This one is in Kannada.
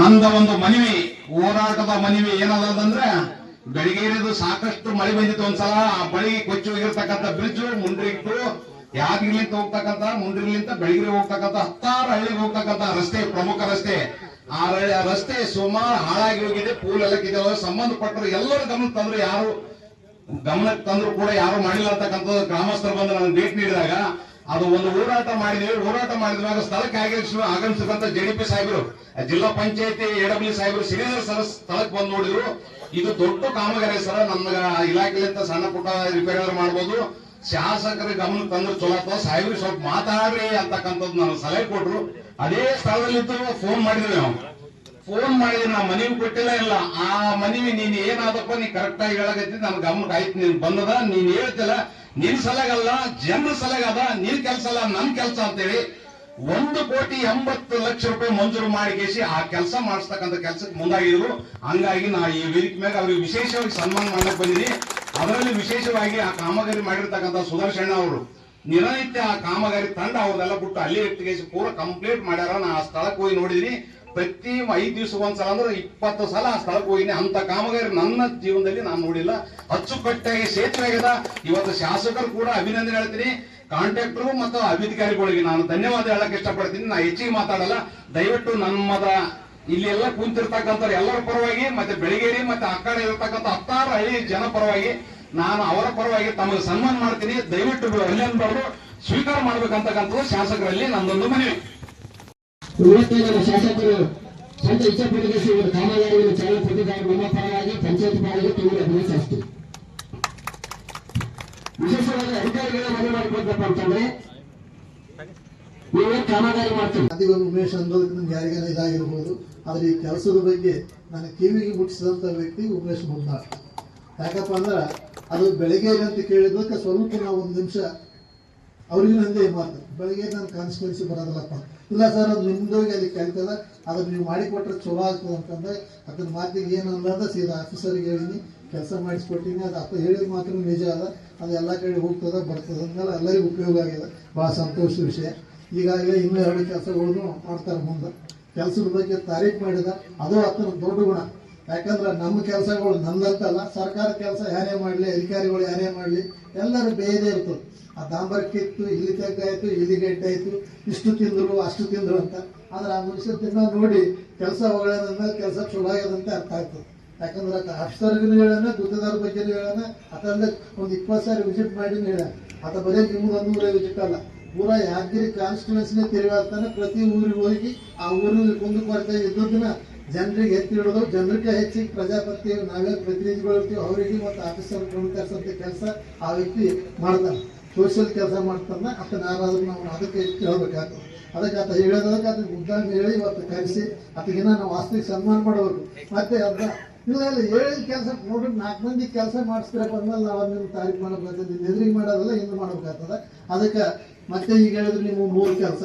ನಂದ ಒಂದು ಮನವಿ, ಹೋರಾಟದ ಮನವಿ ಏನದಂದ್ರೆ ಬೆಳಗೇರಿದು ಸಾಕಷ್ಟು ಮಳೆ ಬಂದಿತ್ತು ಒಂದ್ಸಲ, ಆ ಬಳಿ ಕೊಚ್ಚಿ ಹೋಗಿರ್ತಕ್ಕಂಥ ಬ್ರಿಡ್ಜ್ ಮುಂಡ್ರಿಟ್ಟು ಯಾದಗಿರ್ಲಿಂತ ಹೋಗ್ತಕ್ಕಂಥ, ಮುಂಡ್ರಿಲಿಂತ ಬೆಳಗಿರಿ ಹೋಗ್ತಕ್ಕಂಥ, ಹತ್ತಾರು ಹಳ್ಳಿಗೆ ಹೋಗ್ತಕ್ಕಂಥ ರಸ್ತೆ, ಪ್ರಮುಖ ರಸ್ತೆ. ಆ ರಸ್ತೆ ಸುಮಾರು ಹಾಳಾಗಿ ಹೋಗಿದೆ, ಪೂಲ್ ಎಲ್ಲ ಕಿದ್ದ ಸಂಬಂಧಪಟ್ಟರು ಎಲ್ಲರೂ ಗಮನ ತಂದ್ರು ಯಾರು, ಗಮನಕ್ಕೆ ತಂದ್ರು ಕೂಡ ಯಾರು ಮಾಡಿಲ್ಲ ಅಂತಕ್ಕಂಥದ್ದು ಗ್ರಾಮಸ್ಥರು ಬಂದು ನಾನು ಭೇಟಿ ನೀಡಿದಾಗ ಅದು ಒಂದು ಹೋರಾಟ ಮಾಡಿದ್ವಿ. ಹೋರಾಟ ಮಾಡಿದಾಗ ಸ್ಥಳಕ್ಕೆ ಆಗಮಿಸುವ ಆಗಮಿಸಿದಂತ ಜೆಡಿಪಿ ಸಾಹೇಬರು, ಜಿಲ್ಲಾ ಪಂಚಾಯತಿ ಎಡಬ್ಲ್ಯೂ ಸಾಹೇಬರು, ಶ್ರೀಧರ್ ಸರ್ ಸ್ಥಳಕ್ಕೆ ಬಂದು ನೋಡಿದ್ರು. ಇದು ದೊಡ್ಡ ಕಾಮಗಾರಿ ಸರ್. ನಮ್ಮ ಇಲಾಖೆಲಿಂದ ಸಣ್ಣ ಪುಟ್ಟ ರಿಪೇರಿ ಮಾಡ್ಬೋದು. ಶಾಸಕರ ಗಮನ ತಂದ್ರೆ ಚಲೋ ಆಗ್ತದ. ಸಾಹೇಬ್ರು ಸ್ವಲ್ಪ ಮಾತಾಡ್ರಿ ಅಂತಕ್ಕಂಥದ್ದು ನಾನು ಸಲಹೆ ಕೊಟ್ರು. ಅದೇ ಸ್ಥಳದಲ್ಲಿದ್ದು ಫೋನ್ ಮಾಡಿದ್ವಿ ನಾವು. ಫೋನ್ ಮಾಡಿದ್ರೆ ನಾ ಮನವಿ ಕೊಟ್ಟಿಲ್ಲ, ಇಲ್ಲ. ಆ ಮನವಿ ನೀನ್ ಏನಾದಪ್ಪ, ನೀ ಕರೆಕ್ಟ್ ಆಗಿ ಹೇಳಕತ್ತಿ, ನನ್ ಗಮನಕ್ಕೆ ಆಯ್ತು, ನೀನ್ ಬಂದದ. ನೀನ್ ಹೇಳ್ತಿಲ್ಲ. ನಿನ್ ಸಲಗಲ್ಲ, ಜನರ ಸಲಗದ ನೀನ್ ಕೆಲಸ ಅಲ್ಲ ನನ್ ಕೆಲಸ ಅಂತೇಳಿ ಒಂದು ಕೋಟಿ ಎಂಬತ್ತು ಲಕ್ಷ ರೂಪಾಯಿ ಮಂಜೂರು ಮಾಡಿ ಕೇಸಿ ಆ ಕೆಲಸ ಮಾಡಿಸ್ತಕ್ಕಂಥ ಕೆಲಸಕ್ಕೆ ಮುಂದಾಗಿದ್ರು ಹಂಗಾಗಿ ನಾ ಈ ವೇದಿಕೆ ಮೇಲೆ ಅವ್ರಿಗೆ ವಿಶೇಷವಾಗಿ ಸನ್ಮಾನ ಮಾಡಕ್ ಬಂದಿದ್ದೀನಿ ಅದರಲ್ಲಿ ವಿಶೇಷವಾಗಿ ಆ ಕಾಮಗಾರಿ ಮಾಡಿರ್ತಕ್ಕಂಥ ಸುದರ್ಶಣ್ಣ ಅವರು. ನಿರನಿತ್ಯ ಆ ಕಾಮಗಾರಿ ತಂಡ ಅವ್ರನ್ನೆಲ್ಲ ಬಿಟ್ಟು ಅಲ್ಲಿ ಎತ್ತಿಗೆಸಿ ಪೂರ ಕಂಪ್ಲೀಟ್ ಮಾಡ್ಯಾರ. ನಾ ಆ ಸ್ಥಳಕ್ಕೆ ಹೋಗಿ ನೋಡಿದೀನಿ. ಪ್ರತಿ ಐದು ದಿವಸ ಒಂದ್ಸಲ ಅಂದ್ರೆ ಇಪ್ಪತ್ತು ಸಲ ಆ ಸ್ಥಳಕ್ಕೆ ಹೋಗಿನಿ. ಅಂತ ಕಾಮಗಾರಿ ನನ್ನ ಜೀವನದಲ್ಲಿ ನಾನು ನೋಡಿಲ್ಲ. ಅಚ್ಚುಕಟ್ಟಾಗಿ ಸೇತುವೆ ಆಗಿದೆ ಇವತ್ತು ಶಾಸಕರು ಕೂಡ ಅಭಿನಂದನೆ ಹೇಳ್ತೀನಿ. ಕಾಂಟ್ರಾಕ್ಟರ್ ಮತ್ತು ಅಧಿಕಾರಿಗಳಿಗೆ ನಾನು ಧನ್ಯವಾದ ಹೇಳಕ್ ಇಷ್ಟಪಡ್ತೀನಿ. ನಾ ಹೆಚ್ಚಿಗೆ ಮಾತಾಡಲ್ಲ. ದಯವಿಟ್ಟು ನಮ್ಮದ ಇಲ್ಲಿ ಎಲ್ಲ ಕುಂತಿರ್ತಕ್ಕಂಥವ್ರು ಎಲ್ಲರ ಪರವಾಗಿ, ಮತ್ತೆ ಬೆಳಗೇರಿ ಮತ್ತೆ ಕಡೆ ಇರತಕ್ಕಂಥ ಹತ್ತಾರು ಹಳ್ಳಿ ಜನ ಪರವಾಗಿ ನಾನು ಅವರ ಪರವಾಗಿ ತಮಗೆ ಸನ್ಮಾನ ಮಾಡ್ತೀನಿ. ದಯವಿಟ್ಟು ಅಲ್ಲಿಂದವರು ಸ್ವೀಕಾರ ಮಾಡ್ಬೇಕಂತಕ್ಕಂಥದ್ದು ಶಾಸಕರಲ್ಲಿ ನಂದೊಂದು ಮನವಿ. ಇವತ್ತು ನಮ್ಮ ಶಾಸಕರು ಸ್ವಂತ ಇಚ್ಛಾಪೂರ್ವಕ ಇವರು ಕಾಮಗಾರಿಯನ್ನು ಚಾಲನೆ ಕೊಟ್ಟಿದ್ದಾರೆ ನಮ್ಮ ಪರವಾಗಿ ಪಂಚಾಯತ್ ಪರವಾಗಿ ತುಂಬ ಅಭಿನಯಿಸ್ತೀವಿ ವಿಶೇಷವಾಗಿ ಅಧಿಕಾರಿಗಳ ಮನೆ ಮಾಡಿಕೊಡ್ಬೇಕು ಅಂತಂದ್ರೆ ನೀವೇ ಕಾಮಗಾರಿ ಮಾಡ್ತೀವಿ ಅದಿಗ ಉಮೇಶ್ ಅನ್ನೋದಕ್ಕೆ ನಮ್ಗೆ ಯಾರಿಗಾರ ಇದಾಗಿರ್ಬೋದು. ಆದ್ರೆ ಈ ಕೆಲಸದ ಬಗ್ಗೆ ನನ್ನ ಕಿವಿಗೆ ಮುಟ್ಟಿಸಿದಂಥ ವ್ಯಕ್ತಿ ಉಮೇಶ್ ಮುನ್ನಾಳ್ ಯಾಕಪ್ಪ ಅಂದ್ರೆ ಅದು ಬೆಳಗ್ಗೆ ಅಂತ ಕೇಳಿದ್ದಕ್ಕೆ ಸ್ವಲ್ಪ ನಾವು ಒಂದು ನಿಮಿಷ ಅವ್ರಿಗೆ ನಂದೇ ಮಾತು. ಬೆಳಿಗ್ಗೆ ನಾನು ಕಾನ್ಸ್ಟಿಟ್ಯೂನ್ಸಿ ಬರೋದಿಲ್ಲಪ್ಪ. ಇಲ್ಲ ಸರ್, ಅದು ನಿಮ್ದೋಗಿ ಅಲ್ಲಿ ಕೇಳ್ತದ. ಅದನ್ನ ನೀವು ಮಾಡಿಕೊಟ್ರೆ ಚಲೋ ಆಗ್ತದೆ ಅಂತಂದ್ರೆ ಅದನ್ನ ಮಾತಿಗೆ ಏನು ಅನ್ನೋದ ಸೀದಾ ಆಫೀಸರ್ಗೆ ಹೇಳಿನಿ, ಕೆಲಸ ಮಾಡಿಸ್ಕೊಟ್ಟಿನಿ. ಅದು ಅಪ್ಪ ಹೇಳಿದ ಮಾತ್ರ ನಿಜ ಅದ ಅದು ಎಲ್ಲ ಕಡೆ ಹೋಗ್ತದ, ಬರ್ತದೆ ಅಂದ್ಮೇಲೆ ಎಲ್ಲರಿಗೂ ಉಪಯೋಗ ಆಗಿದೆ. ಭಾಳ ಸಂತೋಷದ ವಿಷಯ. ಈಗಾಗಲೇ ಇನ್ನೂ ಎರಡು ಕೆಲಸಗಳನ್ನು ಮಾಡ್ತಾರೆ ಮುಂದೆ. ಕೆಲಸದ ಬಗ್ಗೆ ತಾರೀಫ್ ಮಾಡಿದ. ಅದು ಆತನ ದೊಡ್ಡ ಗುಣ. ಯಾಕಂದ್ರೆ ನಮ್ಮ ಕೆಲಸಗಳು ನಂದಂತಲ್ಲ ಸರ್ಕಾರ ಕೆಲಸ ಯಾರೇ ಮಾಡಲಿ, ಅಧಿಕಾರಿಗಳು ಯಾರೇ ಮಾಡಲಿ, ಎಲ್ಲರೂ ಬೇರೆ ಇರ್ತದೆ. ಆ ದಾಂಬರ್ ಕಿತ್ತು ಇಲ್ಲಿ ತೆಗ್ದಾಯ್ತು ಇಲ್ಲಿ ಗಂಟಾಯಿತು ಇಷ್ಟು ತಿಂದ್ರು, ಅಷ್ಟು ತಿಂದ್ರು ಅಂತ. ಆದ್ರೆ ಆ ಮನುಷ್ಯ ತಿನ್ನ ನೋಡಿ, ಕೆಲಸ ಹೊಗಳದಂದ್ರೆ ಕೆಲಸ ಚಲೋ ಆಗ್ಯದಂತ ಅರ್ಥ ಆಗ್ತದೆ. ಯಾಕಂದ್ರೆ ಆಫೀಸರ್ಗೂ ಹೇಳೋಣ ಗುತ್ತದಾರ ಬಗ್ಗೆ ಹೇಳೋಣ, ಅದಲ್ಲದೆ ಒಂದು ಇಪ್ಪತ್ತು ಸಾರಿ ವಿಸಿಟ್ ಮಾಡಿ ಹೇಳ ಆತ ಬರೀ ನಿಮ್ಗೆ ಊರೇ ವಿಸಿಟ್ ಅಲ್ಲ. ಊರ ಯಾದಗಿರಿ ಕಾನ್ಸ್ಟಿಟ್ಯೂನ್ಸಿನೇ ತಿರುಗಾಡ್ತಾನೆ ಪ್ರತಿ ಊರಿಗೆ ಹೋಗಿ ಆ ಊರಿಗೆ ಕುಂದುಕೊರತೆ ಇದ್ದದನ್ನ ಜನರಿಗೆ ಎತ್ತಿ ಹಿಡಿದು ಜನರಿಗೆ ಹೆಚ್ಚಿಗೆ ಪ್ರಜಾಪತಿ ನಾವೇ ಪ್ರತಿನಿಧಿಗಳು ಇರ್ತೀವಿ ಅವರಿಗೆ ಮತ್ತು ಆಫೀಸರ್ ಕೆಲಸ ಆ ವ್ಯಕ್ತಿ ಮಾಡ್ತಾನೆ. ಸೋಷಿಯಲ್ ಕೆಲಸ ಮಾಡ್ತಾನೆ ಆತನ ಯಾರಾದರೂ ನಾವು ಅದಕ್ಕೆ ಕೇಳಬೇಕಾಗ್ತದೆ ಅದಕ್ಕೆ ಆತ ಹೇಳೋದಕ್ಕೆ ಅದಕ್ಕೆ ಉದ್ದಾನ ಹೇಳಿ ಇವತ್ತು ಕರೆಸಿ ದಿನ ನಾವು ವಾಸ್ತವಿಕ ಸನ್ಮಾನ ಮಾಡಬೇಕು ಮತ್ತೆ ಅದ ಇಲ್ಲ ಕೆಲಸ ನೋಡಿ ನಾಲ್ಕು ಮಂದಿ ಕೆಲಸ ಮಾಡಿಸ್ಬೇಕು ಅಂದ್ಮೇಲೆ ನಾವು ನಿಮ್ಮ ತಾರೀಫ್ ಮಾಡಬೇಕಾಗ್ತದೆ ಎದುರಿಗೆ ಮಾಡೋದಲ್ಲ ಹಿಂದೆ ಮಾಡಬೇಕಾಗ್ತದೆ. ಅದಕ್ಕೆ ಮತ್ತೆ ಈಗ ಹೇಳಿದ್ರೆ ನೀವು ಮೂರು ಕೆಲಸ